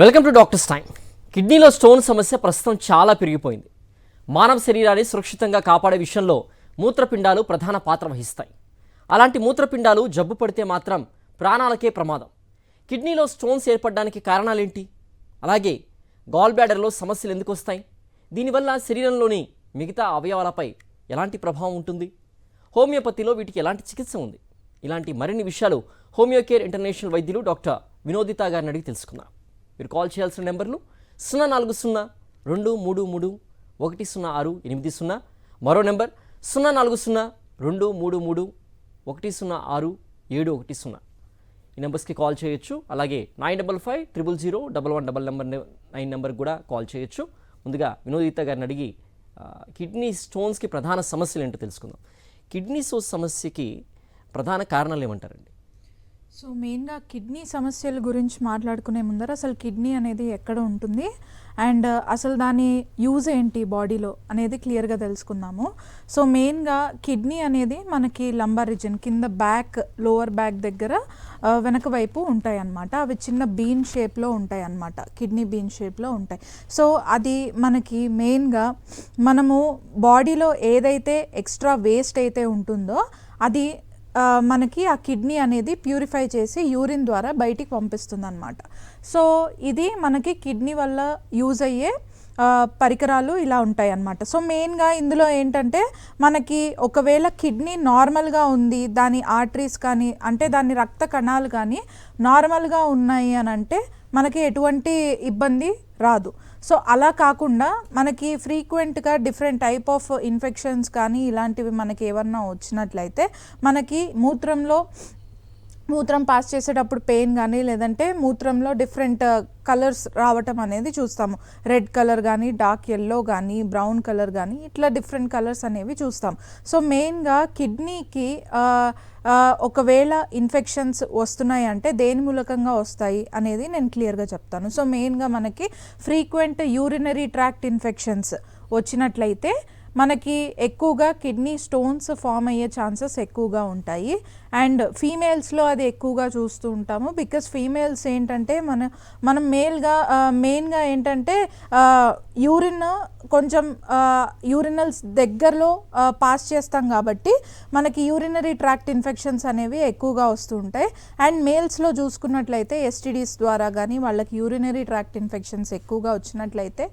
Welcome to doctors time కిడ్నీలో stone సమస్య ప్రస్తుతం చాలా పెరిగిపోయింది. మానవ శరీరాన్ని సురక్షితంగా కాపాడే విషయంలో మూత్రపిండాలు ప్రధాన పాత్ర వహిస్తాయి. అలాంటి మూత్రపిండాలు జబ్బు పడితే మాత్రం ప్రాణాలకే ప్రమాదం. కిడ్నీలో స్టోన్స్ ఏర్పడడానికి కారణాలేంటి? అలాగే గాల్ బ్యాడర్లో సమస్యలు ఎందుకు వస్తాయి? దీనివల్ల శరీరంలోని మిగతా అవయవాలపై ఎలాంటి ప్రభావం ఉంటుంది? హోమియోపతిలో వీటికి ఎలాంటి చికిత్స ఉంది? ఇలాంటి మరిన్ని విషయాలు హోమియోకేర్ ఇంటర్నేషనల్ వైద్యులు డాక్టర్ వినోదిత గారిని అడిగి తెలుసుకుందాం. మీరు కాల్ చేయాల్సిన నెంబర్లు సున్నా నాలుగు సున్నా రెండు మూడు మూడు ఒకటి సున్నా ఆరు ఎనిమిది సున్నా. మరో నెంబర్ సున్నా నాలుగు సున్నా రెండు మూడు మూడు ఒకటి సున్నా ఆరు ఏడు ఒకటి సున్నా. ఈ నెంబర్స్కి కాల్ చేయొచ్చు. అలాగే nine double five triple zero double one double number nine నెంబర్కి కూడా కాల్ చేయొచ్చు. ముందుగా వినోదిత గారిని అడిగి కిడ్నీ స్టోన్స్కి ప్రధాన సమస్యలు ఏంటో తెలుసుకుందాం. కిడ్నీ స్టోన్స్ సమస్యకి ప్రధాన కారణాలు ఏమంటారండి? సో మెయిన్గా కిడ్నీ సమస్యల గురించి మాట్లాడుకునే ముందర అసలు కిడ్నీ అనేది ఎక్కడ ఉంటుంది? అండ్ uh, అసలు దాని యూజ్ ఏంటి బాడీలో అనేది క్లియర్గా తెలుసుకుందాము. సో మెయిన్గా కిడ్నీ అనేది మనకి లంబర్ రిజన్ కింద బ్యాక్ లోవర్ బ్యాక్ దగ్గర uh, వెనక వైపు ఉంటాయి అన్నమాట అవి చిన్న బీన్ షేప్లో ఉంటాయి అన్నమాట కిడ్నీ బీన్ షేప్లో ఉంటాయి. సో అది మనకి మెయిన్గా మనము బాడీలో ఏదైతే ఎక్స్ట్రా వేస్ట్ అయితే ఉంటుందో అది మనకి ఆ కిడ్నీ అనేది ప్యూరిఫై చేసి యూరిన్ ద్వారా బయటికి పంపిస్తుంది అనమాట సో ఇది మనకి కిడ్నీ వల్ల యూజ్ అయ్యే పరికరాలు ఇలా ఉంటాయి అన్నమాట సో మెయిన్గా ఇందులో ఏంటంటే మనకి ఒకవేళ కిడ్నీ నార్మల్గా ఉంది దాని ఆర్టరీస్ కానీ అంటే దాని రక్త కణాలు కానీ నార్మల్గా ఉన్నాయి అని అంటే మనకి ఎటువంటి ఇబ్బంది రాదు. సో అలా కాకుండా మనకి ఫ్రీక్వెంట్గా డిఫరెంట్ టైప్ ఆఫ్ ఇన్ఫెక్షన్స్ కానీ ఇలాంటివి మనకి ఏమన్నా వచ్చినట్లయితే మనకి మూత్రంలో మూత్రం పాస్ చేసేటప్పుడు పెయిన్ కానీ లేదంటే మూత్రంలో డిఫరెంట్ కలర్స్ uh, రావటం అనేది చూస్తాము. రెడ్ కలర్ కానీ డార్క్ ఎల్లో కానీ బ్రౌన్ కలర్ కానీ ఇట్లా డిఫరెంట్ కలర్స్ అనేవి చూస్తాం సో మెయిన్గా కిడ్నీకి uh, uh, ఒకవేళ ఇన్ఫెక్షన్స్ వస్తున్నాయి అంటే దేని మూలకంగా వస్తాయి అనేది నేను క్లియర్గా చెప్తాను. సో మెయిన్గా మనకి ఫ్రీక్వెంట్ యూరినరీ ట్రాక్ట్ ఇన్ఫెక్షన్స్ వచ్చినట్లయితే మనకి ఎక్కువగా కిడ్నీ స్టోన్స్ ఫామ్ అయ్యే ఛాన్సెస్ ఎక్కువగా ఉంటాయి. అండ్ ఫీమేల్స్లో అది ఎక్కువగా చూస్తూ ఉంటాము. బికాస్ ఫీమేల్స్ ఏంటంటే మన మనం మేల్గా మెయిన్గా ఏంటంటే యూరిన్ కొంచెం యూరినల్స్ దగ్గరలో పాస్ చేస్తాం కాబట్టి మనకి యూరినరీ ట్రాక్ట్ ఇన్ఫెక్షన్స్ అనేవి ఎక్కువగా వస్తూ ఉంటాయి. అండ్ మేల్స్లో చూసుకున్నట్లయితే ఎస్టీడీస్ ద్వారా కానీ వాళ్ళకి యూరినరీ ట్రాక్ట్ ఇన్ఫెక్షన్స్ ఎక్కువగా వచ్చినట్లయితే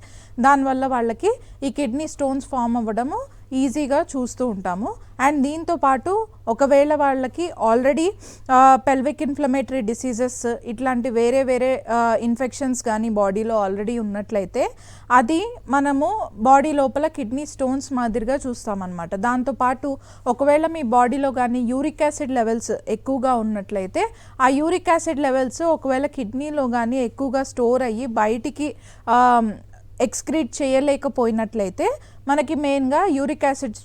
దానివల్ల వాళ్ళకి ఈ కిడ్నీ స్టోన్స్ ఫామ్ అవ్వడము ఈజీగా చూస్తూ ఉంటాము. అండ్ దీంతో పాటు ఒకవేళ వాళ్ళకి ఆల్రెడీ పెల్విక్ ఇన్ఫ్లమేటరీ డిసీజెస్ ఇట్లాంటి వేరే వేరే ఇన్ఫెక్షన్స్ కానీ బాడీలో ఆల్రెడీ ఉన్నట్లయితే అది మనము బాడీ లోపల కిడ్నీ స్టోన్స్ మాదిరిగా చూస్తామన్నమాట. దాంతోపాటు ఒకవేళ మీ బాడీలో కానీ యూరిక్ యాసిడ్ లెవెల్స్ ఎక్కువగా ఉన్నట్లయితే ఆ యూరిక్ యాసిడ్ లెవెల్స్ ఒకవేళ కిడ్నీలో కానీ ఎక్కువగా స్టోర్ అయ్యి బయటికి ఎక్స్క్రీట్ చేయలేకపోయినట్లయితే మనకి మెయిన్గా యూరిక్ యాసిడ్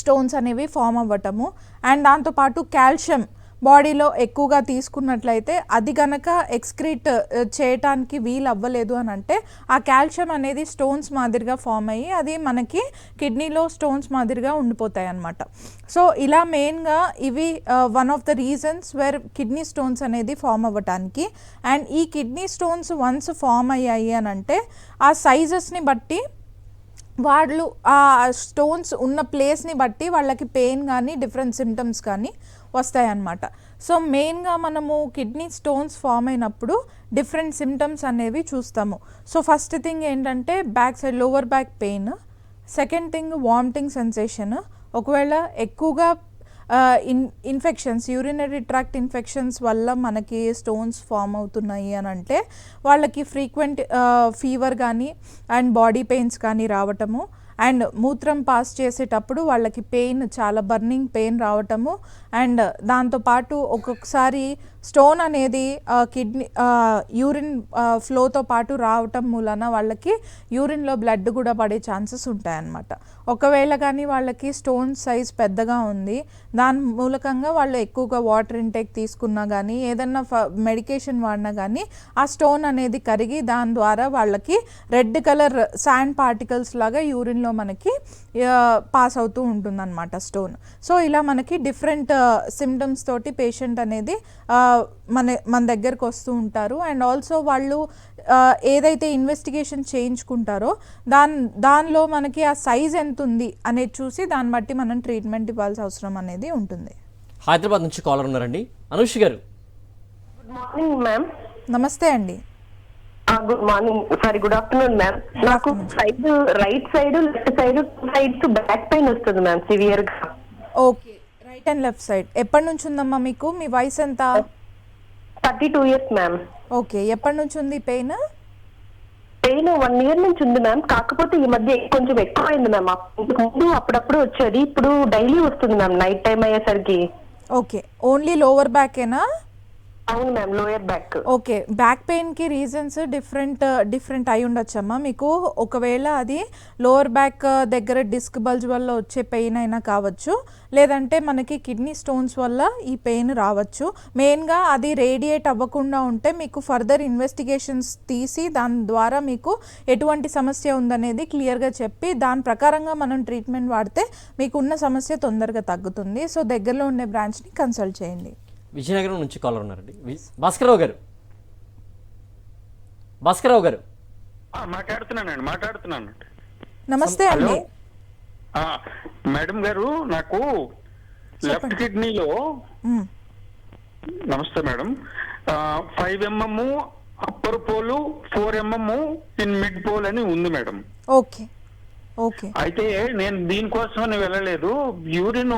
స్టోన్స్ అనేవి ఫామ్ అవ్వటము. అండ్ దాంతోపాటు కాల్షియం బాడీలో ఎక్కువగా తీసుకున్నట్లయితే అది గనక ఎక్స్క్రీట్ చేయటానికి వీలు అవ్వలేదు అని అంటే ఆ కాల్షియం అనేది స్టోన్స్ మాదిరిగా ఫామ్ అయ్యి అది మనకి కిడ్నీలో స్టోన్స్ మాదిరిగా ఉండిపోతాయి అన్నమాట. సో ఇలా మెయిన్గా ఇవి one of the reasons where kidney stones అనేది ఫామ్ అవ్వటానికి. అండ్ ఈ కిడ్నీ స్టోన్స్ వన్స్ ఫామ్ అయ్యాయి అని అంటే ఆ సైజెస్ని బట్టి వాళ్ళు ఆ స్టోన్స్ ఉన్న ప్లేస్ని బట్టి వాళ్ళకి పెయిన్ కానీ డిఫరెంట్ సిమ్టమ్స్ కానీ వస్తాయన్నమాట. సో మెయిన్గా మనము కిడ్నీ స్టోన్స్ ఫామ్ అయినప్పుడు డిఫరెంట్ సిమ్టమ్స్ అనేవి చూస్తాము. సో ఫస్ట్ థింగ్ ఏంటంటే back side lower back pain second thing vomiting sensation ఒకవేళ ఎక్కువగా in infections urinary tract infections వల్ల మనకి స్టోన్స్ ఫామ్ అవుతున్నాయి అని అంటే వాళ్ళకి ఫ్రీక్వెంట్ ఫీవర్ కానీ అండ్ బాడీ పెయిన్స్ కానీ రావటము. అండ్ మూత్రం పాస్ చేసేటప్పుడు వాళ్ళకి పెయిన్ చాలా బర్నింగ్ పెయిన్ రావటము. అండ్ దాంతోపాటు ఒక్కొక్కసారి స్టోన్ అనేది కిడ్నీ యూరిన్ ఫ్లోతో పాటు రావటం మూలన వాళ్ళకి యూరిన్లో బ్లడ్ కూడా పడే ఛాన్సెస్ ఉంటాయన్నమాట. ఒకవేళ కానీ వాళ్ళకి స్టోన్ సైజ్ పెద్దగా ఉంది దాని మూలకంగా వాళ్ళు ఎక్కువగా వాటర్ ఇంటేక్ తీసుకున్నా కానీ ఏదన్నా మెడికేషన్ వాడినా కానీ ఆ స్టోన్ అనేది కరిగి దాని ద్వారా వాళ్ళకి రెడ్ కలర్ శాండ్ పార్టికల్స్ లాగా యూరిన్లో మనకి పాస్ అవుతూ ఉంటుందన్నమాట స్టోన్. సో ఇలా మనకి డిఫరెంట్ సిమ్టమ్స్ తోటి పేషెంట్ అనేది మన మన దగ్గరకు వస్తూ ఉంటారు. అండ్ ఆల్సో వాళ్ళు ఏదైతే ఇన్వెస్టిగేషన్ చేయించుకుంటారో దాని దానిలో మనకి ఆ సైజ్ ఎంత ఉంది అనేది చూసి దాన్ని బట్టి మనం ట్రీట్మెంట్ ఇవ్వాల్సిన అవసరం అనేది ఉంటుంది. హైదరాబాద్ నుంచి కాలర్ ఉన్నారండి. అనూష్ గారు. గుడ్ మార్నింగ్ మ్యామ్ నమస్తే అండి. Good morning sorry good afternoon ma'am నాకు side right side left side sides back pain వస్తుంది మ్యామ్ సివియర్గా okay right and left side ఎప్పటి నుంచి ఉందమ్మా మీకు? మీ వయసు ఎంత? Thirty two years ma'am. Okay ఎప్పటి నుంచి ఉంది పెయిన్? పెయిన్ వన్ ఇయర్ నుంచి ఉంది మ్యామ్. కాకపోతే ఈ మధ్య కొంచెం ఎక్కువైంది మ్యామ్. ముందు అప్పుడప్పుడు వచ్చేది ఇప్పుడు డైలీ వస్తుంది మ్యామ్ నైట్ టైం అయ్యేసరికి. ఓకే ఓన్లీ లోవర్ బ్యాకేనా? అవును ma'am lower back. Okay back పెయిన్కి reasons different different అయి ఉండొచ్చమ్మా మీకు ఒకవేళ అది లోవర్ బ్యాక్ దగ్గర డిస్క్ బల్జ్ వల్ల వచ్చే పెయిన్ అయినా కావచ్చు లేదంటే మనకి కిడ్నీ స్టోన్స్ వల్ల ఈ పెయిన్ రావచ్చు. మెయిన్గా అది రేడియేట్ అవ్వకుండా ఉంటే మీకు ఫర్దర్ ఇన్వెస్టిగేషన్స్ తీసి దాని ద్వారా మీకు ఎటువంటి సమస్య ఉందనేది క్లియర్గా చెప్పి దాని ప్రకారంగా మనం ట్రీట్మెంట్ వాడితే మీకు ఉన్న సమస్య తొందరగా తగ్గుతుంది. సో దగ్గరలో ఉండే బ్రాంచ్ని కన్సల్ట్ చేయండి. విజయనగరం నుంచి కాలర్ ఉన్నారండి. భాస్కరరావు గారు. భాస్కరరావు గారు. ఆ, మాట్లాడుతున్నానండి మాట్లాడుతున్నాను నమస్తే అండి. ఆ, మేడం గారు నాకు లెఫ్ట్ కిడ్నీలో. నమస్తే madam. Five mm upper pole four mm in mid pole అని ఉంది మేడం. ఓకే. ఓకే. అయితే నేను దీనికోసమని వెళ్ళలేదు. యూరిన్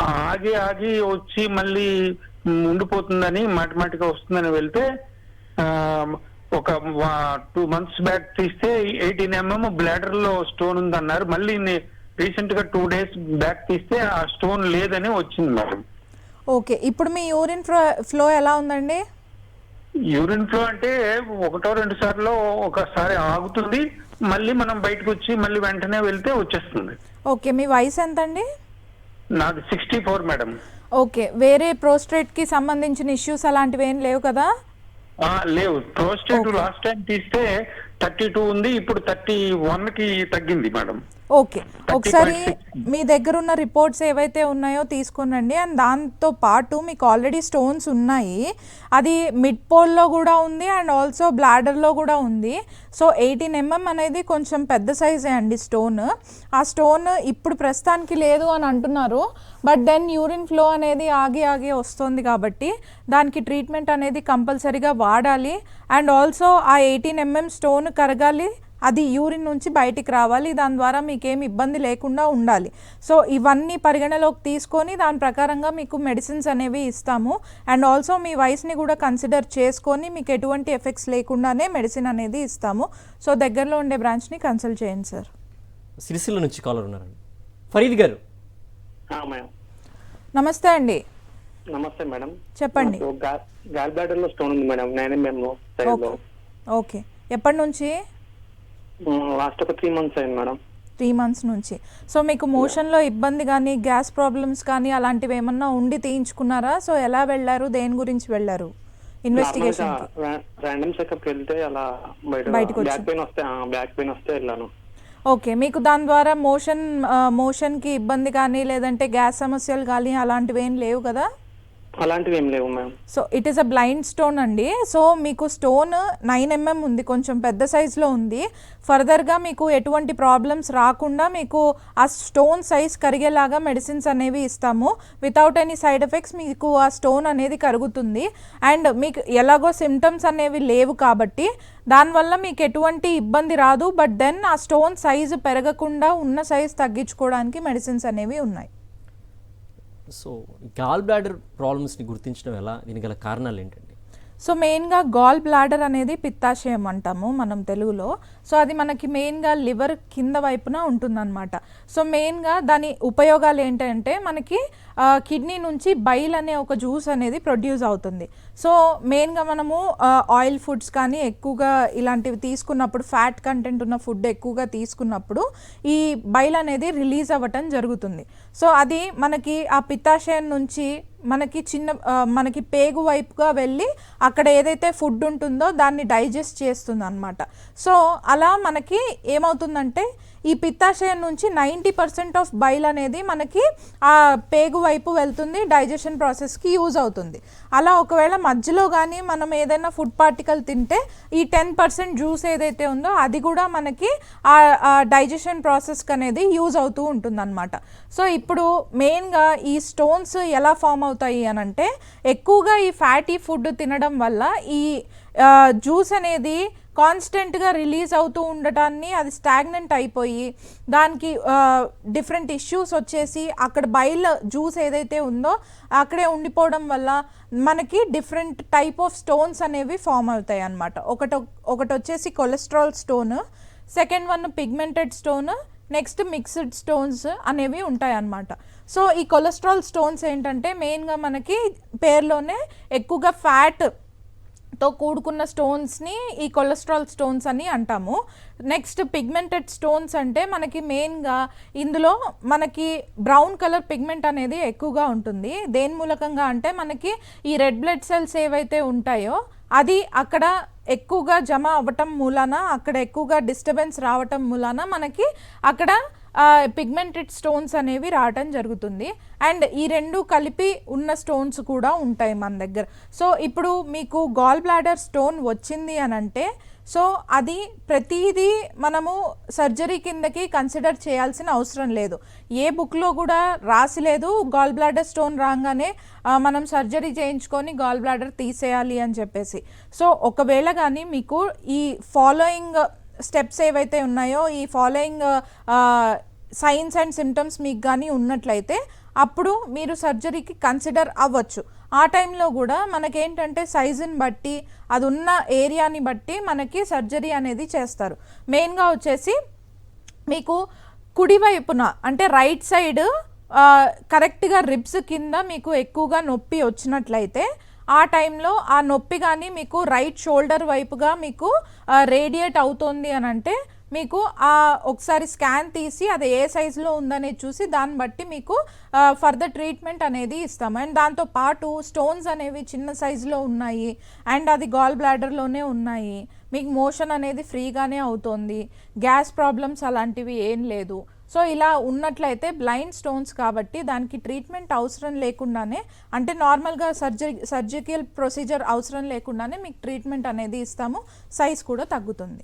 ఆగి ఆగి వచ్చి మళ్ళీ ఉండిపోతుందని మాటిమాటిగా వస్తుందని వెళ్తే ఒక టూ మంత్స్ బ్యాక్ తీస్తే ఎయిటీన్ ఎంఎం బ్లాడర్లో స్టోన్ ఉందన్నారు. మళ్ళీ రీసెంట్గా టూ డేస్ బ్యాక్ తీస్తే ఆ స్టోన్ లేదని వచ్చింది మేడం. ఓకే ఇప్పుడు మీ యూరిన్ ఫ్లో ఫ్లో ఎలా ఉందండి? యూరిన్ ఫ్లో అంటే ఒకటో రెండు సార్లు ఒకసారి ఆగుతుంది. మళ్ళీ మనం బయటకు వచ్చి మళ్ళీ వెంటనే వెళ్తే వచ్చేస్తుంది. ఓకే మీ వయసు ఎంత అండి నాది సిక్స్టీ ఫోర్ మేడం. ఓకే వేరే ప్రోస్ట్రేట్కి సంబంధించిన ఇష్యూస్ అలాంటివి ఏం లేవు కదా? లేవు. ప్రోస్టేట్ లాస్ట్ టైం తీస్తే థర్టీ టూ ఉంది ఇప్పుడు థర్టీ వన్కి తగ్గింది మేడం. ఓకే. ఒకసారి మీ దగ్గర ఉన్న రిపోర్ట్స్ ఏవైతే ఉన్నాయో తీసుకునండి. అండ్ దాంతో పాటు మీకు ఆల్రెడీ స్టోన్స్ ఉన్నాయి. అది మిడ్ పోల్లో కూడా ఉంది అండ్ ఆల్సో బ్లాడర్లో కూడా ఉంది. సో ఎయిటీన్ ఎంఎం అనేది కొంచెం పెద్ద సైజే అండి స్టోన్. ఆ స్టోన్ ఇప్పుడు ప్రస్తుతానికి లేదు అని అంటున్నారు. బట్ దెన్ యూరిన్ ఫ్లో అనేది ఆగి ఆగి వస్తుంది కాబట్టి దానికి ట్రీట్మెంట్ అనేది కంపల్సరీగా వాడాలి. అండ్ ఆల్సో ఆ ఎయిటీన్ ఎంఎం స్టోన్ కరగాలి. అది యూరిన్ నుంచి బయటికి రావాలి దాని ద్వారా మీకేం ఇబ్బంది లేకుండా ఉండాలి. సో ఇవన్నీ పరిగణలోకి తీసుకొని దాని ప్రకారంగా మీకు మెడిసిన్స్ అనేవి ఇస్తాము. అండ్ ఆల్సో మీ వయసుని కూడా కన్సిడర్ చేసుకొని మీకు ఎటువంటి ఎఫెక్ట్స్ లేకుండానే మెడిసిన్ అనేది ఇస్తాము. సో దగ్గరలో ఉండే బ్రాంచ్ని కన్సల్ట్ చేయండి సార్ సిరిసిల్ల నుంచి కాలర్ ఉన్నారండి. ఫరీద్ గారు. నమస్తే అండి. నమస్తే మేడం చెప్పండి. గాల్ బ్లాడర్లో స్టోన్ ఉంది మేడం నైన్లో ఓకే. ఎప్పటి నుంచి? లాస్ట్ ఒక త్రీ మంత్స్ అయింది మేడం. త్రీ మంత్స్ నుంచి. సో మీకు మోషన్లో ఇబ్బంది కానీ గ్యాస్ ప్రాబ్లమ్స్ కానీ అలాంటివి ఏమన్నా ఉండి తీయించుకున్నారా? సో ఎలా వెళ్ళారు? దేని గురించి వెళ్ళారు? ఇన్వెస్టిగేషన్ ర్యాండమ్ చెకప్ వెళ్తే అలా బయటకు బ్యాక్ పెయిన్ వస్తే బ్యాక్ పెయిన్ వస్తే వెళ్ళాను. ఓకే మీకు దాని ద్వారా మోషన్ మోషన్కి ఇబ్బంది కానీ లేదంటే గ్యాస్ సమస్యలు కానీ అలాంటివి ఏం లేవు కదా? అలాంటివి ఏం లేవు ma'am. So it is a blind stone అండి. సో మీకు స్టోన్ నైన్ ఎంఎం ఉంది కొంచెం పెద్ద సైజులో ఉంది. ఫర్దర్గా మీకు ఎటువంటి ప్రాబ్లమ్స్ రాకుండా మీకు ఆ స్టోన్ సైజ్ కరిగేలాగా మెడిసిన్స్ అనేవి ఇస్తాము. వితౌట్ ఎనీ సైడ్ ఎఫెక్ట్స్ మీకు ఆ స్టోన్ అనేది కరుగుతుంది. అండ్ మీకు ఎలాగో సిమ్టమ్స్ అనేవి లేవు కాబట్టి దానివల్ల మీకు ఎటువంటి ఇబ్బంది రాదు. బట్ దెన్ ఆ స్టోన్ సైజు పెరగకుండా ఉన్న సైజ్ తగ్గించుకోవడానికి మెడిసిన్స్ అనేవి ఉన్నాయి. సో గాల్ బ్లాడర్ ప్రాబ్లమ్స్ని గుర్తించడం ఎలా? దీనికి గల కారణాలు ఏంటండి? సో మెయిన్గా గాల్ బ్లాడర్ అనేది పిత్తాశయం అంటాము మనం తెలుగులో. సో అది మనకి మెయిన్గా లివర్ కింద వైపున ఉంటుందన్నమాట. సో మెయిన్గా దాని ఉపయోగాలు ఏంటంటే మనకి కిడ్నీ నుంచి బైల్ అనే ఒక జ్యూస్ అనేది ప్రొడ్యూస్ అవుతుంది. సో మెయిన్గా మనము ఆయిల్ ఫుడ్స్ కానీ ఎక్కువగా ఇలాంటివి తీసుకున్నప్పుడు ఫ్యాట్ కంటెంట్ ఉన్న ఫుడ్ ఎక్కువగా తీసుకున్నప్పుడు ఈ బైల్ అనేది రిలీజ్ అవ్వటం జరుగుతుంది. సో అది మనకి ఆ పిత్తాశయం నుంచి మనకి చిన్న మనకి పేగు వైపుగా వెళ్ళి అక్కడ ఏదైతే ఫుడ్ ఉంటుందో దాన్ని డైజెస్ట్ చేస్తుంది అనమాట సో అలా మనకి ఏమవుతుందంటే ఈ పిత్తాశయం నుంచి నైంటీ పర్సెంట్ ఆఫ్ బైల్ అనేది మనకి ఆ పేగు వైపు వెళ్తుంది డైజెషన్ ప్రాసెస్కి యూజ్ అవుతుంది. అలా ఒకవేళ మధ్యలో కానీ మనం ఏదైనా ఫుడ్ పార్టికల్ తింటే ఈ టెన్ పర్సెంట్ జ్యూస్ ఏదైతే ఉందో అది కూడా మనకి ఆ డైజెషన్ ప్రాసెస్కి అనేది యూజ్ అవుతూ ఉంటుంది అనమాట సో ఇప్పుడు మెయిన్గా ఈ స్టోన్స్ ఎలా ఫామ్ అవుతాయి అని అంటే ఎక్కువగా ఈ ఫ్యాటీ ఫుడ్ తినడం వల్ల ఈ జ్యూస్ అనేది కాన్స్టెంట్గా రిలీజ్ అవుతూ ఉండటాన్ని అది స్టాగ్నెంట్ అయిపోయి దానికి డిఫరెంట్ ఇష్యూస్ వచ్చేసి అక్కడ బయల్ జ్యూస్ ఏదైతే ఉందో అక్కడే ఉండిపోవడం వల్ల మనకి డిఫరెంట్ టైప్ ఆఫ్ స్టోన్స్ అనేవి ఫామ్ అవుతాయి అన్నమాట. ఒకటి ఒకటి వచ్చేసి cholesterol stone second one pigmented stone next mixed stones అనేవి ఉంటాయి అన్నమాట. సో ఈ కొలెస్ట్రాల్ స్టోన్స్ ఏంటంటే మెయిన్గా మనకి పేర్లోనే ఎక్కువగా ఫ్యాట్ తో కూడుకున్న స్టోన్స్ని ఈ కొలెస్ట్రాల్ స్టోన్స్ అని అంటాము. నెక్స్ట్ పిగ్మెంటెడ్ స్టోన్స్ అంటే మనకి మెయిన్గా ఇందులో మనకి బ్రౌన్ కలర్ పిగ్మెంట్ అనేది ఎక్కువగా ఉంటుంది. దేని మూలకంగా అంటే మనకి ఈ రెడ్ బ్లడ్ సెల్స్ ఏవైతే ఉంటాయో అది అక్కడ ఎక్కువగా జమ అవ్వటం మూలాన అక్కడ ఎక్కువగా డిస్టర్బెన్స్ రావటం మూలాన మనకి అక్కడ పిగ్మెంటెడ్ స్టోన్స్ అనేవి రావటం జరుగుతుంది. అండ్ ఈ రెండు కలిపి ఉన్న స్టోన్స్ కూడా ఉంటాయి మన దగ్గర. సో ఇప్పుడు మీకు గాల్ బ్లాడర్ స్టోన్ వచ్చింది అని అంటే సో అది ప్రతిదీ మనము సర్జరీ కిందకి కన్సిడర్ చేయాల్సిన అవసరం లేదు. ఏ బుక్లో కూడా రాసి లేదు గాల్ బ్లాడర్ స్టోన్ రాగానే మనం సర్జరీ చేయించుకొని గాల్ బ్లాడర్ తీసేయాలి అని చెప్పేసి. సో ఒకవేళ కానీ మీకు ఈ ఫాలోయింగ్ స్టెప్స్ ఏవైతే ఉన్నాయో ఈ ఫాలోయింగ్ సైన్స్ అండ్ సిమ్టమ్స్ మీకు కానీ ఉన్నట్లయితే అప్పుడు మీరు సర్జరీకి కన్సిడర్ అవ్వచ్చు. ఆ టైంలో కూడా మనకేంటంటే సైజుని బట్టి అది ఉన్న ఏరియాని బట్టి మనకి సర్జరీ అనేది చేస్తారు. మెయిన్గా వచ్చేసి మీకు కుడివైపున అంటే రైట్ సైడ్ కరెక్ట్గా రిబ్స్ కింద మీకు ఎక్కువగా నొప్పి వచ్చినట్లయితే ఆ టైంలో ఆ నొప్పి కానీ మీకు రైట్ షోల్డర్ వైపుగా మీకు రేడియేట్ అవుతుంది అని అంటే మీకు ఆ ఒకసారి స్కాన్ తీసి అది ఏ సైజులో ఉందనేది చూసి దాన్ని బట్టి మీకు ఫర్దర్ ట్రీట్మెంట్ అనేది ఇస్తాం. అండ్ దాంతో పాటు స్టోన్స్ అనేవి చిన్న సైజులో ఉన్నాయి. అండ్ అది గాల్ బ్లాడర్లోనే ఉన్నాయి. మీకు మోషన్ అనేది ఫ్రీగానే అవుతుంది. గ్యాస్ ప్రాబ్లమ్స్ అలాంటివి ఏం లేదు. సో ఇలా ఉన్నట్లయితే బ్లైండ్ స్టోన్స్ కాబట్టి దానికి ట్రీట్మెంట్ అవసరం లేకుండానే అంటే నార్మల్గా సర్జరీ సర్జికల్ ప్రొసీజర్ అవసరం లేకుండానే మీకు ట్రీట్మెంట్ అనేది ఇస్తాము. సైజ్ కూడా తగ్గుతుంది.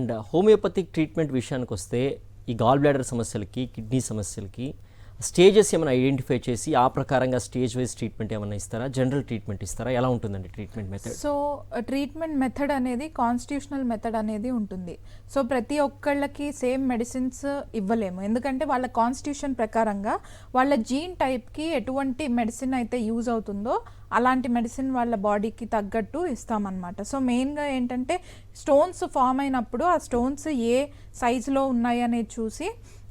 అండ్ హోమియోపతిక్ ట్రీట్మెంట్ విషయానికి వస్తే ఈ గాల్ బ్లాడర్ సమస్యలకి కిడ్నీ సమస్యలకి స్టేజెస్ ఏమైనా ఐడెంటిఫై చేసి ఆ ప్రకారంగా స్టేజ్ వైజ్ ట్రీట్మెంట్ ఏమైనా ఇస్తారా? జనరల్ ట్రీట్మెంట్ ఇస్తారా? ఎలా ఉంటుందండి treatment method? So treatment method అనేది కాన్స్టిట్యూషనల్ మెథడ్ అనేది ఉంటుంది. సో ప్రతి ఒక్కళ్ళకి సేమ్ మెడిసిన్స్ ఇవ్వలేము. ఎందుకంటే వాళ్ళ కాన్స్టిట్యూషన్ ప్రకారంగా వాళ్ళ జీన్ టైప్కి ఎటువంటి మెడిసిన్ అయితే యూజ్ అవుతుందో అలాంటి మెడిసిన్ వాళ్ళ బాడీకి తగ్గట్టు ఇస్తామన్నమాట. సో మెయిన్గా ఏంటంటే స్టోన్స్ ఫామ్ అయినప్పుడు ఆ స్టోన్స్ ఏ సైజులో ఉన్నాయి అనేది చూసి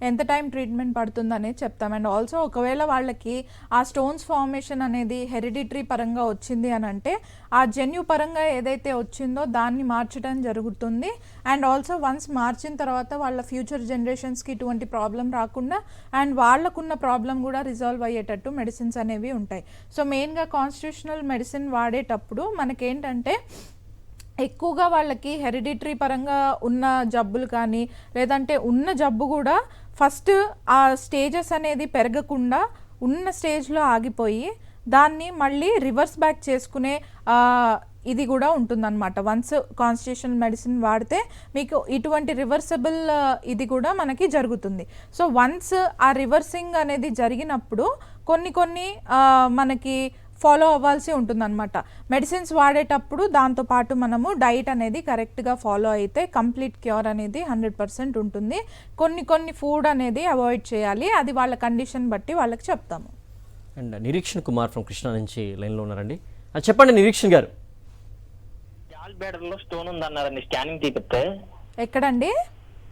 ఎంత టైం ట్రీట్మెంట్ పడుతుందనేది చెప్తాం. అండ్ ఆల్సో ఒకవేళ వాళ్ళకి ఆ స్టోన్స్ ఫార్మేషన్ అనేది హెరిడిటరీ పరంగా వచ్చింది అని అంటే ఆ జన్యు పరంగా ఏదైతే వచ్చిందో దాన్ని మార్చడం జరుగుతుంది. అండ్ ఆల్సో వన్స్ మార్చిన తర్వాత వాళ్ళ ఫ్యూచర్ జనరేషన్స్కి ఇటువంటి ప్రాబ్లం రాకుండా అండ్ వాళ్ళకున్న ప్రాబ్లం కూడా రిజాల్వ్ అయ్యేటట్టు మెడిసిన్స్ అనేవి ఉంటాయి. సో మెయిన్గా కాన్స్టిట్యూషనల్ మెడిసిన్ వాడేటప్పుడు మనకేంటంటే ఎక్కువగా వాళ్ళకి హెరిడిటరీ పరంగా ఉన్న జబ్బులు కానీ లేదంటే ఉన్న జబ్బు కూడా ఫస్ట్ ఆ స్టేజెస్ అనేది పెరగకుండా ఉన్న స్టేజ్లో ఆగిపోయి దాన్ని మళ్ళీ రివర్స్ బ్యాక్ చేసుకునే ఇది కూడా ఉంటుందన్నమాట. వన్స్ కాన్స్టిట్యూషన్ మెడిసిన్ వాడితే మీకు ఇటువంటి రివర్సబుల్ ఇది కూడా మనకి జరుగుతుంది. సో వన్స్ ఆ రివర్సింగ్ అనేది జరిగినప్పుడు కొన్ని కొన్ని మనకి ఫాలో అవ్వాల్సి ఉంటుందన్నమాట. మెడిసిన్స్ వాడేటప్పుడు దాంతోపాటు మనము డైట్ అనేది కరెక్ట్గా ఫాలో అయితే కంప్లీట్ క్యూర్ అనేది హండ్రెడ్ పర్సెంట్ ఉంటుంది. కొన్ని కొన్ని ఫుడ్ అనేది అవాయిడ్ చేయాలి. అది వాళ్ళ కండిషన్ బట్టి వాళ్ళకి చెప్తాము. అండ్ నిరీక్షణ్ కుమార్ ఫ్రమ్ కృష్ణా నుంచి లైన్లో ఉన్నారండి. ఆ, చెప్పండి నిరీక్షణ్ గారు. జాల్ స్టోన్ ఉందన్నారండి. స్కానింగ్ తీపిస్తే ఎక్కడండి?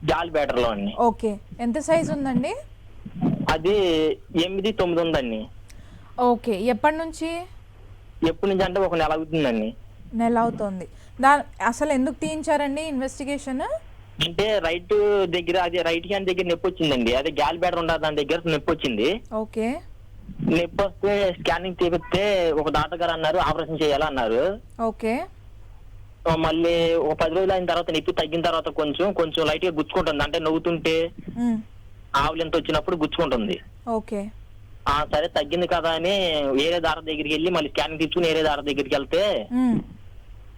జాల్ అండి. ఓకే. ఎంత సైజ్ ఉందండి? అది ఎనిమిది తొమ్మిది ఉందండి. ఓకే. ఎప్పటి నుంచి? ఎప్పటి నుంచి అంటే ఒక నెల అవుతుందండి. నెల అవుతుంది. దా అసలు ఎందుకు తీయించారండి ఇన్వెస్టిగేషన్? అంటే రైట్ దగ్గర అది రైట్ హ్యాండ్ దగ్గర నొప్పి వచ్చిందండి. అదే గ్యాల్ బ్యాడర్ ఉండదు దాని దగ్గర నొప్పి వచ్చింది. ఓకే. నొప్పి వస్తే స్కానింగ్ తీపిస్తే ఒక డాక్టర్ గారు అన్నారు ఆపరేషన్ చేయాలన్నారు ఓకే. మళ్ళీ ఒక పది రోజులు అయిన తర్వాత నొప్పి తగ్గిన తర్వాత కొంచెం కొంచెం లైట్గా గుచ్చుకుంటుంది. అంటే నవ్వుతుంటే ఆవులు ఎంత వచ్చినప్పుడు గుచ్చుకుంటుంది. ఓకే. సరే తగ్గింది కదా అని వేరే దారి దగ్గరికి వెళ్ళి మళ్ళీ స్కానింగ్ తీసుకుని వేరే దారి దగ్గరికి వెళ్తే.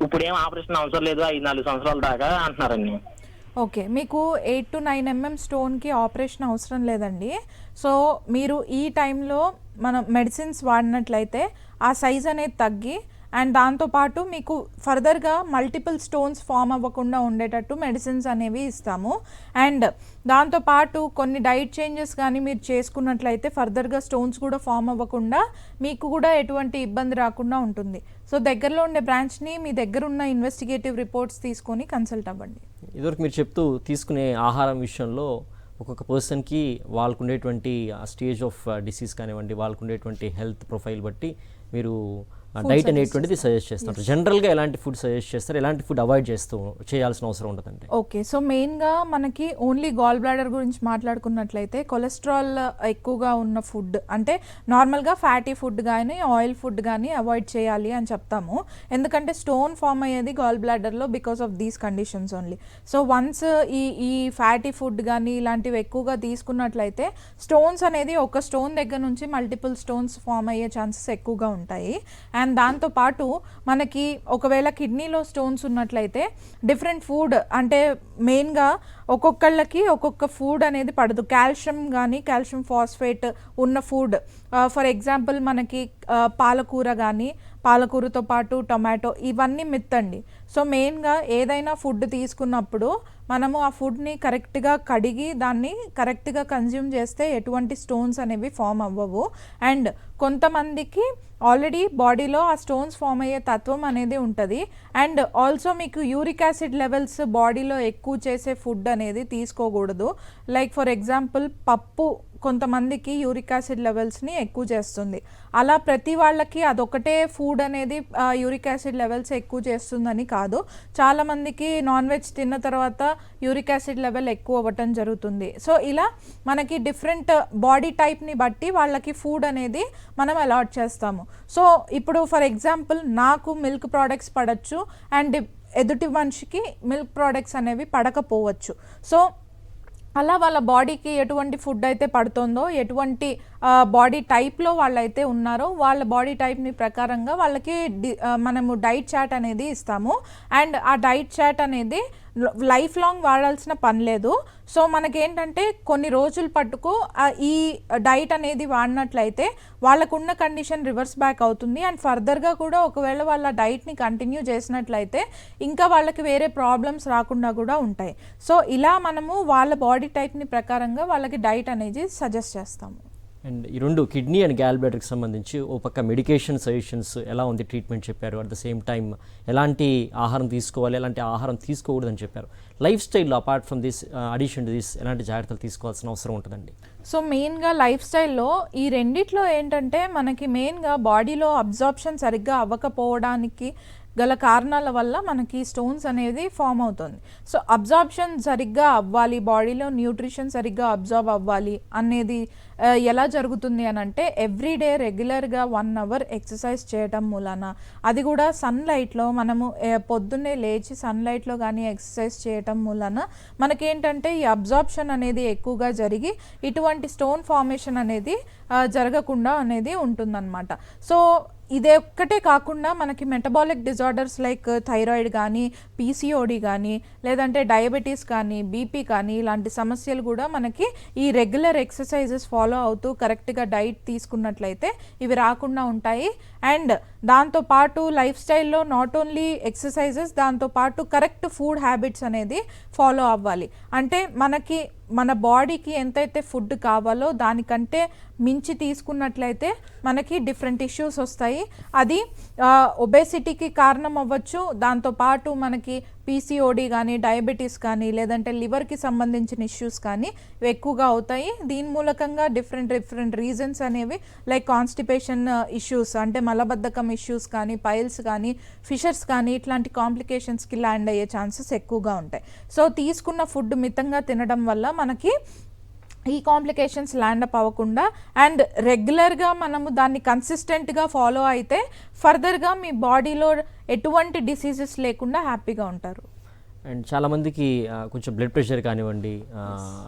ఇప్పుడు ఏం ఆపరేషన్ అవసరం లేదు ఐదు నాలుగు సంవత్సరాల దాకా అంటున్నారండి ఓకే మీకు ఎయిట్ టు నైన్ ఎంఎం స్టోన్కి ఆపరేషన్ అవసరం లేదండి సో మీరు ఈ టైంలో మనం మెడిసిన్స్ వాడినట్లయితే ఆ సైజ్ అనేది తగ్గి అండ్ దాంతోపాటు మీకు ఫర్దర్గా మల్టిపుల్ స్టోన్స్ ఫామ్ అవ్వకుండా ఉండేటట్టు మెడిసిన్స్ అనేవి ఇస్తాము. అండ్ దాంతోపాటు కొన్ని డైట్ చేంజెస్ కానీ మీరు చేసుకున్నట్లయితే ఫర్దర్గా స్టోన్స్ కూడా ఫామ్ అవ్వకుండా మీకు కూడా ఎటువంటి ఇబ్బంది రాకుండా ఉంటుంది. సో దగ్గరలో ఉండే బ్రాంచ్ని మీ దగ్గర ఉన్న ఇన్వెస్టిగేటివ్ రిపోర్ట్స్ తీసుకొని కన్సల్ట్ అవ్వండి. ఇదివరకు మీరు చెప్తూ తీసుకునే ఆహారం విషయంలో ఒక్కొక్క పర్సన్కి వాళ్ళకు ఉండేటువంటి స్టేజ్ ఆఫ్ డిసీజ్ కానివ్వండి వాళ్ళకు ఉండేటువంటి హెల్త్ ప్రొఫైల్ బట్టి మీరు డైట్ అనేటువంటిది సజెస్ట్ చేస్తారు. జనరల్గా ఎలాంటి ఫుడ్ సజెస్ట్ చేస్తారు? ఎలాంటి ఫుడ్ అవాయిడ్ చేస్తూ చేయాల్సిన అవసరం ఉంటుందండి ఓకే సో మెయిన్గా మనకి ఓన్లీ గాల్ బ్లాడర్ గురించి మాట్లాడుకున్నట్లయితే కొలెస్ట్రాల్ ఎక్కువగా ఉన్న ఫుడ్ అంటే నార్మల్గా ఫ్యాటీ ఫుడ్ కానీ ఆయిల్ ఫుడ్ కానీ అవాయిడ్ చేయాలి అని చెప్తాము. ఎందుకంటే స్టోన్ ఫామ్ అయ్యేది gall బ్లాడర్లో because of these conditions only so once ఈ ఈ ఫ్యాటీ ఫుడ్ కానీ ఇలాంటివి ఎక్కువగా తీసుకున్నట్లయితే స్టోన్స్ అనేది ఒక స్టోన్ దగ్గర నుంచి మల్టిపుల్ స్టోన్స్ ఫామ్ అయ్యే ఛాన్సెస్ ఎక్కువగా ఉంటాయి. అండ్ దాంతోపాటు మనకి ఒకవేళ కిడ్నీలో స్టోన్స్ ఉన్నట్లయితే డిఫరెంట్ ఫుడ్ అంటే మెయిన్గా ఒక్కొక్కళ్ళకి ఒక్కొక్క ఫుడ్ అనేది పడదు. కాల్షియం కానీ కాల్షియం ఫాస్ఫేట్ ఉన్న ఫుడ్. ఫర్ ఎగ్జాంపుల్ మనకి పాలకూర కానీ పాలకూరతో పాటు టొమాటో ఇవన్నీ మెత్తండి. సో మెయిన్గా ఏదైనా ఫుడ్ తీసుకున్నప్పుడు మనము ఆ ఫుడ్ని కరెక్ట్గా కడిగి దాన్ని కరెక్ట్గా కన్జ్యూమ్ చేస్తే ఎటువంటి స్టోన్స్ అనేవి ఫామ్ అవ్వవు. అండ్ కొంతమందికి ఆల్రెడీ బాడీలో ఆ స్టోన్స్ ఫామ్ అయ్యే తత్వం అనేది ఉంటుంది. అండ్ ఆల్సో మీకు యూరిక్ యాసిడ్ లెవెల్స్ బాడీలో ఎక్కువ చేసే ఫుడ్ అనేది తీసుకోకూడదు. లైక్ ఫర్ ఎగ్జాంపుల్ పప్పు కొంతమందికి యూరిక్ యాసిడ్ లెవెల్స్ని ఎక్కువ చేస్తుంది. అలా ప్రతి వాళ్ళకి అదొకటే ఫుడ్ అనేది యూరిక్ యాసిడ్ లెవెల్స్ ఎక్కువ చేస్తుందని కాదు. చాలామందికి నాన్ వెజ్ తిన్న తర్వాత యూరిక్ యాసిడ్ లెవెల్ ఎక్కువ అవ్వటం జరుగుతుంది. సో ఇలా మనకి డిఫరెంట్ బాడీ టైప్ని బట్టి వాళ్ళకి ఫుడ్ అనేది మనం అలాట్ చేస్తాము. సో ఇప్పుడు ఫర్ ఎగ్జాంపుల్ నాకు మిల్క్ ప్రోడక్ట్స్ పడచ్చు అండ్ ఎదుటి మనిషికి మిల్క్ ప్రోడక్ట్స్ అనేవి పడకపోవచ్చు. సో అలా వాళ్ళ బాడీకి ఎటువంటి ఫుడ్ అయితే పడుతుందో ఎటువంటి బాడీ టైప్లో వాళ్ళైతే ఉన్నారో వాళ్ళ బాడీ టైప్ని ప్రకారంగా వాళ్ళకి మనము డైట్ చాట్ అనేది ఇస్తాము. అండ్ ఆ డైట్ చాట్ అనేది లైఫ్ లాంగ్ వాడాల్సిన పని లేదు. సో మనకేంటంటే కొన్ని రోజులు పట్టుకు ఈ డైట్ అనేది వాడినట్లయితే వాళ్ళకున్న కండిషన్ రివర్స్ బ్యాక్ అవుతుంది. అండ్ ఫర్దర్గా కూడా ఒకవేళ వాళ్ళ డైట్ని కంటిన్యూ చేసినట్లయితే ఇంకా వాళ్ళకి వేరే ప్రాబ్లమ్స్ రాకుండా కూడా ఉంటాయి. సో ఇలా మనము వాళ్ళ బాడీ టైప్ని ప్రకారంగా వాళ్ళకి డైట్ అనేది సజెస్ట్ చేస్తాము. అండ్ ఈ రెండు కిడ్నీ అండ్ గ్యాల్ బ్లాడర్కి సంబంధించి ఓ పక్క మెడికేషన్ సజెషన్స్ ఎలా ఉంది ట్రీట్మెంట్ చెప్పారు. అట్ ద సేమ్ టైం ఎలాంటి ఆహారం తీసుకోవాలి ఎలాంటి ఆహారం తీసుకోకూడదని చెప్పారు. లైఫ్ స్టైల్లో apart from this addition to this ఎలాంటి జాగ్రత్తలు తీసుకోవాల్సిన అవసరం ఉంటుందండి? సో మెయిన్గా లైఫ్ స్టైల్లో ఈ రెండిట్లో ఏంటంటే మనకి మెయిన్గా బాడీలో అబ్జార్ప్షన్ సరిగ్గా అవ్వకపోవడానికి గల కారణాల వల్ల మనకి స్టోన్స్ అనేది ఫామ్ అవుతుంది. సో అబ్జార్ప్షన్ సరిగ్గా అవ్వాలి బాడీలో న్యూట్రిషన్ సరిగ్గా అబ్జార్బ్ అవ్వాలి అనేది ఎలా జరుగుతుంది అని అంటే ఎవ్రీడే రెగ్యులర్గా వన్ అవర్ ఎక్సర్సైజ్ చేయటం మూలాన. అది కూడా సన్లైట్లో మనము పొద్దున్నే లేచి సన్లైట్లో కానీ ఎక్సర్సైజ్ చేయటం మూలాన మనకేంటంటే ఈ అబ్జార్ప్షన్ అనేది ఎక్కువగా జరిగి ఇటువంటి స్టోన్ ఫార్మేషన్ అనేది జరగకుండా అనేది ఉంటుందన్నమాట. సో ఇదే ఒక్కటే కాకుండా మనకి మెటబాలిక్ డిజార్డర్స్ లైక్ థైరాయిడ్ కానీ పీసీఓడి కానీ లేదంటే డయాబెటీస్ కానీ బీపీ కానీ ఇలాంటి సమస్యలు కూడా మనకి ఈ రెగ్యులర్ ఎక్సర్సైజెస్ ఫాలో అవుతూ కరెక్ట్గా డైట్ తీసుకున్నట్లయితే ఇవి రాకుండా ఉంటాయి. అండ్ దాంతోపాటు లైఫ్ స్టైల్లో నాట్ ఓన్లీ ఎక్సర్సైజెస్ దాంతోపాటు కరెక్ట్ ఫుడ్ హ్యాబిట్స్ అనేది ఫాలో అవ్వాలి. అంటే మనకి మన బాడీకి ఎంతైతే ఫుడ్ కావాలో దానికంటే మించి తీసుకున్నట్లయితే మనకి డిఫరెంట్ ఇష్యూస్ వస్తాయి. అది ఒబేసిటీకి కారణం అవ్వచ్చు. దాంతోపాటు మనకి పీసీఓడి కానీ డయాబెటీస్ కానీ లేదంటే లివర్కి సంబంధించిన ఇష్యూస్ కానీ ఎక్కువగా అవుతాయి. దీని మూలకంగా డిఫరెంట్ డిఫరెంట్ రీజన్స్ అనేవి లైక్ కాన్స్టిపేషన్ uh, ఇష్యూస్ అంటే మలబద్ధకం ఇష్యూస్ కానీ పైల్స్ కానీ ఫిషర్స్ కానీ ఇట్లాంటి కాంప్లికేషన్స్కి ల్యాండ్ అయ్యే ఛాన్సెస్ ఎక్కువగా ఉంటాయి. సో తీసుకున్న ఫుడ్ మితంగా తినడం వల్ల మనకి ఈ కాంప్లికేషన్స్ ల్యాండ్ అప్ అవ్వకుండా అండ్ రెగ్యులర్గా మనము దాన్ని కన్సిస్టెంట్గా ఫాలో అయితే ఫర్దర్గా మీ బాడీలో ఎటువంటి డిసీజెస్ లేకుండా హ్యాపీగా ఉంటారు. అండ్ చాలామందికి కొంచెం బ్లడ్ ప్రెషర్ కానివ్వండి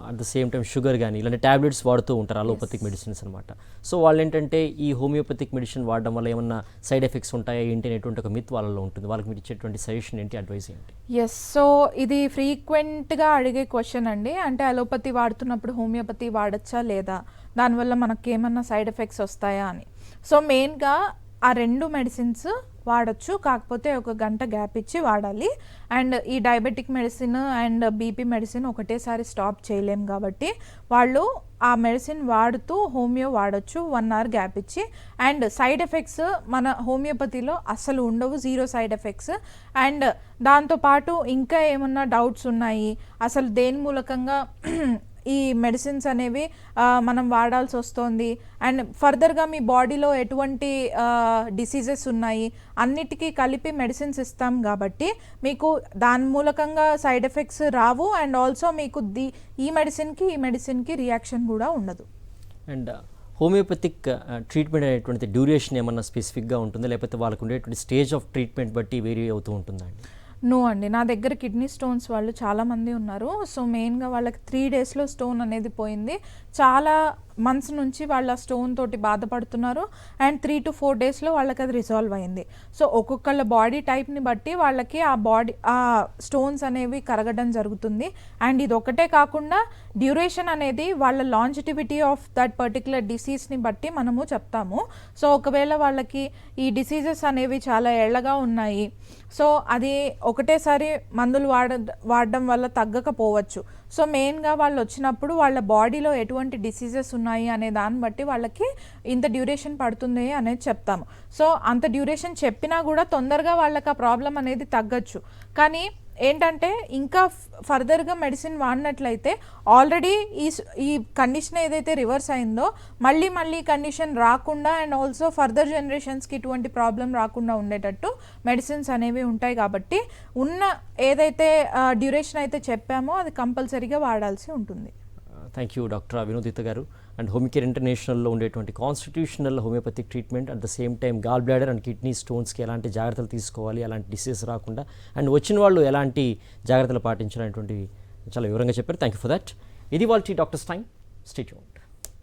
at the same time sugar కానీ ఇలాంటి ట్యాబ్లెట్స్ వాడుతూ ఉంటారు అలోపతిక్ మెడిసిన్స్ అనమాట సో వాళ్ళు ఏంటంటే ఈ హోమియోపతిక్ మెడిసిన్ వాడడం వల్ల ఏమన్నా సైడ్ ఎఫెక్ట్స్ ఉంటాయా ఏంటి అనేటువంటి ఒక మిత్ వాళ్ళలో ఉంటుంది. వాళ్ళకి మీరు ఇచ్చేటువంటి సజెషన్ ఏంటి అడ్వైస్ ఏంటి? ఎస్ సో ఇది ఫ్రీక్వెంట్గా అడిగే క్వశ్చన్ అండి. అంటే అలోపతి వాడుతున్నప్పుడు హోమియోపతి వాడచ్చా లేదా? దానివల్ల మనకి ఏమన్నా సైడ్ ఎఫెక్ట్స్ వస్తాయా అని. సో మెయిన్గా ఆ రెండు మెడిసిన్స్ వాడచ్చు. కాకపోతే ఒక గంట గ్యాప్ ఇచ్చి వాడాలి. అండ్ ఈ diabetic medicine and BP medicine ఒకటేసారి స్టాప్ చేయలేం కాబట్టి వాళ్ళు ఆ మెడిసిన్ వాడుతూ హోమియో వాడచ్చు. వన్ అవర్ గ్యాప్ ఇచ్చి. అండ్ సైడ్ ఎఫెక్ట్స్ మన హోమియోపతిలో అస్సలు ఉండవు. Zero side effects. అండ్ దాంతోపాటు ఇంకా ఏమన్నా డౌట్స్ ఉన్నాయి? అసలు దేని మూలకంగా ఈ మెడిసిన్స్ అనేవి మనం వాడాల్సి వస్తుంది. అండ్ ఫర్దర్గా మీ బాడీలో ఎటువంటి డిసీజెస్ ఉన్నాయి అన్నిటికీ కలిపి మెడిసిన్స్ ఇస్తాం కాబట్టి మీకు దాని మూలకంగా సైడ్ ఎఫెక్ట్స్ రావు. అండ్ ఆల్సో మీకు ది ఈ మెడిసిన్కి ఈ మెడిసిన్కి రియాక్షన్ కూడా ఉండదు. అండ్ హోమియోపతిక్ ట్రీట్మెంట్ అనేటువంటి డ్యూరేషన్ ఏమన్నా స్పెసిఫిక్గా ఉంటుందా? లేకపోతే వాళ్ళకు ఉండేటువంటి స్టేజ్ ఆఫ్ ట్రీట్మెంట్ బట్టి వేరీ అవుతూ ఉంటుందా అండి? నో అండి. నా దగ్గర కిడ్నీ స్టోన్స్ వాళ్ళు చాలామంది ఉన్నారు. సో మెయిన్గా వాళ్ళకి త్రీ డేస్లో స్టోన్ అనేది పోయింది. చాలా మంత్స్ నుంచి వాళ్ళ స్టోన్ తోటి బాధపడుతున్నారు అండ్ త్రీ టు ఫోర్ డేస్లో వాళ్ళకి అది రిజాల్వ్ అయింది. సో ఒక్కొక్కళ్ళ బాడీ టైప్ని బట్టి వాళ్ళకి ఆ బాడీ ఆ స్టోన్స్ అనేవి కరగడం జరుగుతుంది. అండ్ ఇది ఒకటే కాకుండా డ్యూరేషన్ అనేది వాళ్ళ లాంజిటివిటీ ఆఫ్ దట్ పర్టికులర్ డిసీజ్ని బట్టి మనము చెప్తాము. సో ఒకవేళ వాళ్ళకి ఈ డిసీజెస్ అనేవి చాలా ఏళ్ళగా ఉన్నాయి. సో అది ఒకటేసారి మందులు వాడ వాడడం వల్ల తగ్గకపోవచ్చు. సో మెయిన్గా వాళ్ళు వచ్చినప్పుడు వాళ్ళ బాడీలో ఎటువంటి డిసీజెస్ ఉన్నాయి అనే దాన్ని బట్టి వాళ్ళకి ఇంత డ్యూరేషన్ పడుతుంది అనేది చెప్తాము. సో అంత డ్యూరేషన్ చెప్పినా కూడా తొందరగా వాళ్ళకి ఆ ప్రాబ్లం అనేది తగ్గచ్చు. కానీ ఏంటంటే ఇంకా ఫర్దర్గా మెడిసిన్ వాడినట్లయితే ఆల్రెడీ ఈ ఈ కండిషన్ ఏదైతే రివర్స్ అయిందో మళ్ళీ మళ్ళీ కండిషన్ రాకుండా అండ్ ఆల్సో ఫర్దర్ జనరేషన్స్కి ఇటువంటి ప్రాబ్లం రాకుండా ఉండేటట్టు మెడిసిన్స్ అనేవి ఉంటాయి కాబట్టి ఉన్న ఏదైతే డ్యూరేషన్ అయితే చెప్పామో అది కంపల్సరీగా వాడాల్సి ఉంటుంది. థ్యాంక్ యూ డాక్టర్ వినోదిత గారు. అండ్ హోమికేర్ ఇంటర్నేషనల్లో ఉండేటువంటి constitutional homeopathic treatment at the same time gall bladder and kidney స్టోన్స్కి ఎలాంటి జాగ్రత్తలు తీసుకోవాలి అలాంటి డిసీజ్ రాకుండా అండ్ వచ్చిన వాళ్ళు ఎలాంటి జాగ్రత్తలు పాటించాలనేటువంటి చాలా వివరంగా చెప్పారు. థ్యాంక్ యూ ఫర్ దట్ ఇది వాళ్ళ డాక్టర్స్ టైం స్టేట్యూన్